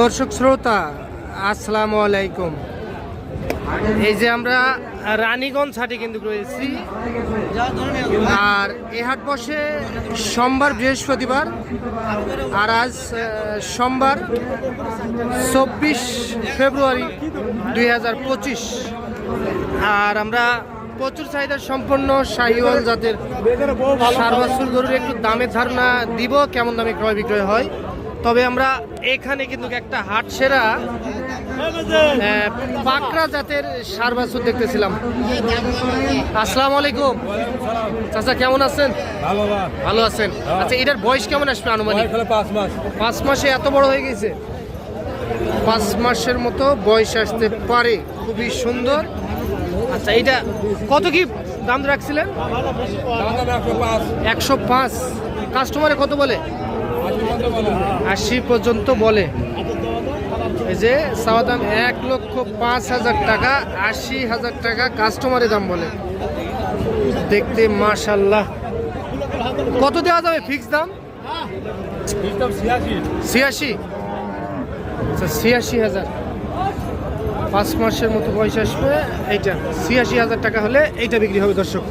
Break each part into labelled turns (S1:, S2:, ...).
S1: দর্শক শ্রোতা, আসসালামু আলাইকুম। এই যে আমরা রানীগঞ্জ হাটে কিন্তু রয়েছি। আর এ হাট বসে সোমবার বৃহস্পতিবার, আর আজ সোমবার চব্বিশ ফেব্রুয়ারি দুই হাজার পঁচিশ। আর আমরা প্রচুর চাহিদা সম্পন্ন শাহিওয়াল জাতের সার বাছুর গরুর একটু দামের ধারণা দিব, কেমন দামে ক্রয় বিক্রয় হয়। তবে আমরা এখানে কিন্তু একটা হাট সেরা পাকড়া জাতের সার বাছুর দেখতেছিলাম। আসসালাম আলাইকুম। চাচা কেমন আছেন?
S2: ভালো
S1: আছেন? আচ্ছা এটার বয়স কেমন আসবে আনুমানিক?
S2: পাঁচ মাসে।
S1: এত বড় হয়ে গেছে? পাঁচ মাসের মতো বয়স আসতে পারে। খুবই সুন্দর। আচ্ছা এটা কত কি দাম রাখছিলেন?
S2: একশো পাঁচ।
S1: কাস্টমারে কত বলে?
S2: আশি পর্যন্ত বলে।
S1: এই যে চাওয়া দাম এক লক্ষ পাঁচ হাজার টাকা, আশি হাজার টাকা কাস্টমারের দাম বলে। দেখতে মাশাল্লাহ কত দেওয়া যাবে ফিক্স দাম?
S2: ছিয়াশি।
S1: আচ্ছা ছিয়াশি হাজার। পাঁচ মাসের মতো বয়স আসবে, এইটা। ছিয়াশি হাজার টাকা হলে এইটা বিক্রি হবে দর্শক।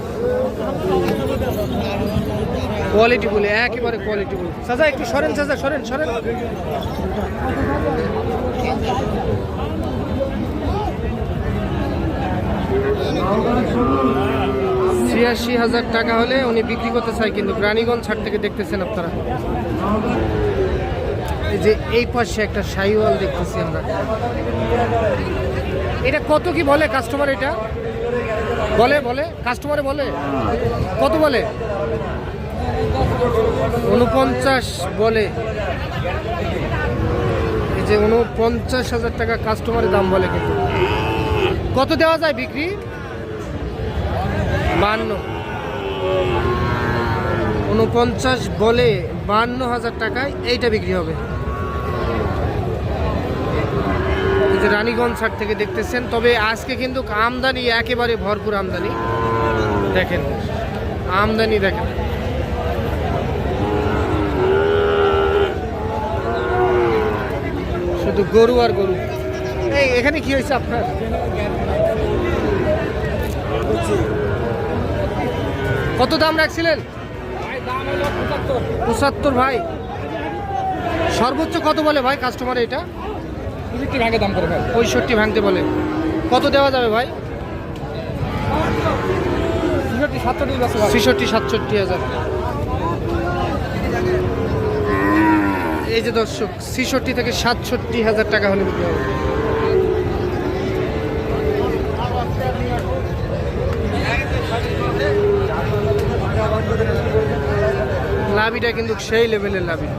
S1: কোয়ালিটি বলে একেবারে কোয়ালিটি বলে। চাচা একটু সরেন সাজা সরেন সরেন। ছিয়াশি হাজার টাকা হলে উনি বিক্রি করতে চাই কিন্তু রানীগঞ্জ ছাড় থেকে দেখতেছেন আপনারা। এই যে এই পাশে একটা শাহিওয়াল দেখতেছি আমরা। এটা কত কি বলে কাস্টমার এটা? বলে বলে? কাস্টমারে বলে? কত বলে? উনপঞ্চাশ বলে। এই যে উনপঞ্চাশ হাজার টাকা কাস্টমারের দাম বলে কিন্তু। কত দেওয়া যায় বিক্রি? বান্ন। উনপঞ্চাশ বলে বান্ন হাজার টাকায় এইটা বিক্রি হবে। এই যে রানীগঞ্জ হাট থেকে দেখতেছেন, তবে আজকে কিন্তু আমদানি একেবারে ভরপুর আমদানি। দেখেন আমদানি দেখেন। শুধু গরু আর গরু। এই এখানে কি হয়েছে আপনার? কত দাম রাখছিলেন? পঁচাত্তর ভাই। সর্বোচ্চ কত বলে ভাই কাস্টমার এটা?
S2: পঁয়ষট্টি ভাগে দাম করে ভাই।
S1: পঁয়ষট্টি ভাঙতে বলে। কত দেওয়া যাবে ভাই?
S2: ছেষট্টি সাতষট্টি
S1: হাজার। এই যে দর্শক ছেষট্টি থেকে সাতষট্টি হাজার টাকা হলে বিক্রি হবে। লাভিটা কিন্তু সেই লেভেলের লাভি।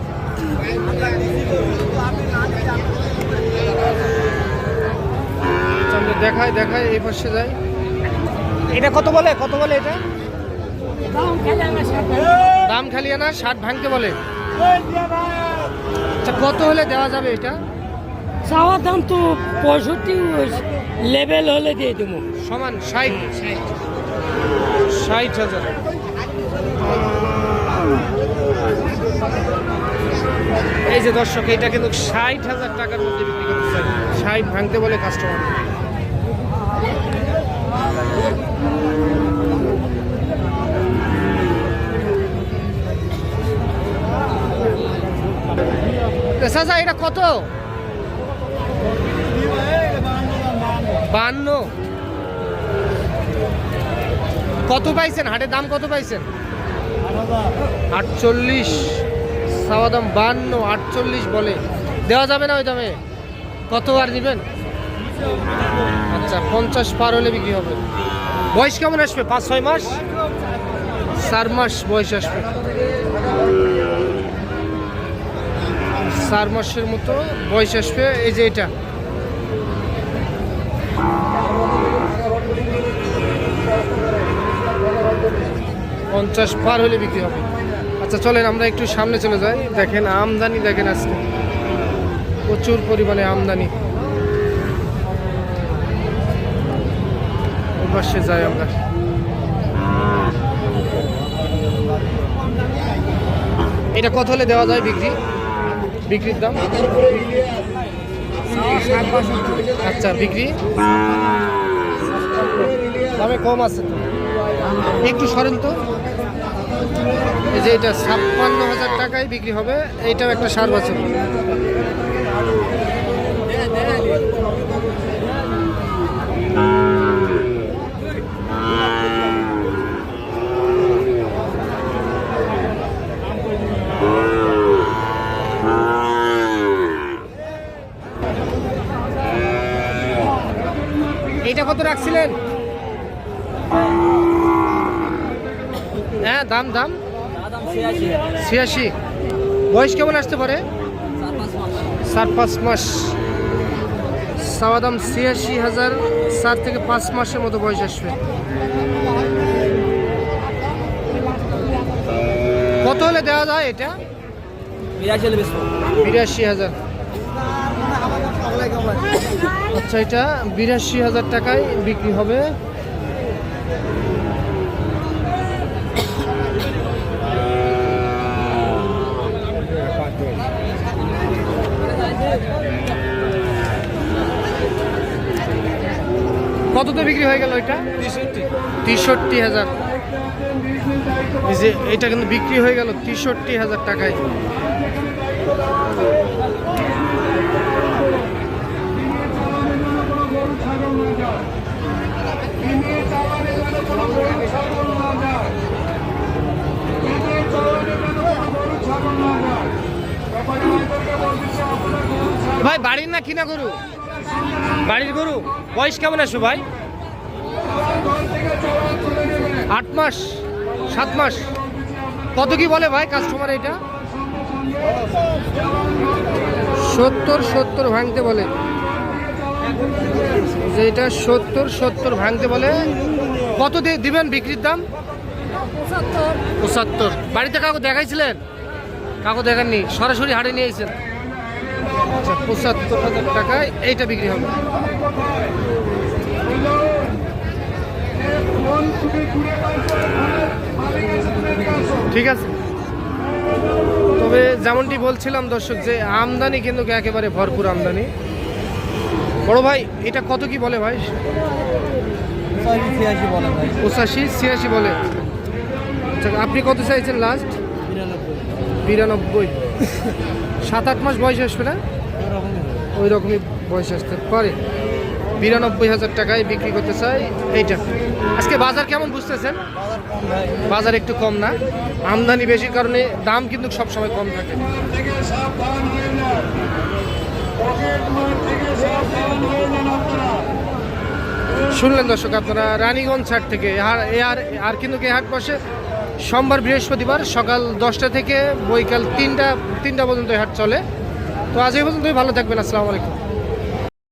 S1: দেখায় দেখায় এই পাশে যায় এটা কত বলে? কত বলে এটা? দাম খালি না ষাট ভাঙতে বলে। আচ্ছা কত হলে দেওয়া যাবে এটা?
S3: চাওয়ার দাম তো পঁয়ষট্টি লেভেল হলে দিয়ে দেবো।
S1: সমান ষাট। ষাট হাজার। এই যে দর্শক এটা কিন্তু ষাট হাজার টাকার মধ্যে বিক্রি করতে ষাট ভাঙতে বলে কাস্টমার চাচা এটা কত? বান্ন। কত পাইছেন? হাটের দাম কত পাইছেন? আটচল্লিশ। সাওয়া দাম বান্ন, আটচল্লিশ বলে। দেওয়া যাবে না ওই দামে? কত আর নেবেন আচ্ছা পঞ্চাশ পার হলে বিক্রি হবে। বয়স কেমন আসবে? পাঁচ, ছয় মাস? চার মাস বয়স আসবে। চার মাসের মতো বয়স আসবে। এই যে এটা। পঞ্চাশ পার হলে বিক্রি হবে। আচ্ছা চলেন, আমরা একটু সামনে চলে যাই। দেখেন, আমদানি দেখেন আজকে। প্রচুর পরিমাণে আমদানি। পাশে যাই আমরা। এটা কত হলে দেওয়া যায় বিক্রি? বিক্রির দাম? আচ্ছা বিক্রি? দামে কম আছে তো। একটু সরেন তো। এই যে এটা ছাপ্পান্ন হাজার টাকায় বিক্রি হবে, এইটাও একটা সার বাছুর এইটা কত রাখছিলেন? হ্যাঁ দাম দাম? ছিয়াশি। বয়স কেমন আসতে পারে? চার পাঁচ মাস। সাওয়া দাম ছিয়াশি হাজার চার থেকে পাঁচ মাসের মতো বয়স আসবে। কত হলে দেওয়া যায় এটা? বিরাশি হাজার। আচ্ছা এটা বিরাশি হাজার টাকায় বিক্রি হবে। কততে বিক্রি হয়ে গেল এটা? তেষট্টি। হাজার। যে এটা কিন্তু বিক্রি হয়ে গেল তেষট্টি হাজার টাকায়। ভাই বাড়ির না কিনা গরু? বাড়ির গরু? বয়স কেমন আসবে ভাই? আট মাস সাত মাস। কত কি বলে ভাই কাস্টমার এটা? সত্তর সত্তর ভাঙতে বলে। যে এটা সত্তর সত্তর ভাঙতে বলে। কত দিয়ে দিবেন বিক্রির দাম? পঁচাত্তর। বাড়িতে কাউকে দেখাইছিলেন? কাউকে দেখাননি সরাসরি হাটে নিয়ে এসেছেন। আচ্ছা পঁচাত্তর হাজার টাকায় এইটা বিক্রি হবে। ঠিক আছে। তবে যেমনটি বলছিলাম দর্শক যে আমদানি কিন্তু একেবারে ভরপুর আমদানি। বড় ভাই এটা কত কি বলে ভাই? পঁচাশি ছিয়াশি বলে আচ্ছা আপনি কত চাইছেন লাস্ট বিরানব্বই। সাত, আট মাস বয়স আসবে না? ওই রকমই বয়স আসতে পারে। বিরানব্বই হাজার টাকায় বিক্রি করতে চাই এইটা। আজকে বাজার কেমন বুঝতেছেন? বাজার একটু কম না। আমদানি বেশির কারণে দাম কিন্তু সব সময় কম থাকে। শুনলেন দর্শক, আপনারা রানীগঞ্জ হাট থেকে আর আর কিন্তু কে হাট বসে? সোমবার বৃহস্পতিবার সকাল দশটা থেকে বৈকাল তিনটা তিনটা পর্যন্ত হাট চলে। তো আজ এই পর্যন্তই, ভালো থাকবেন, আসসালামু আলাইকুম।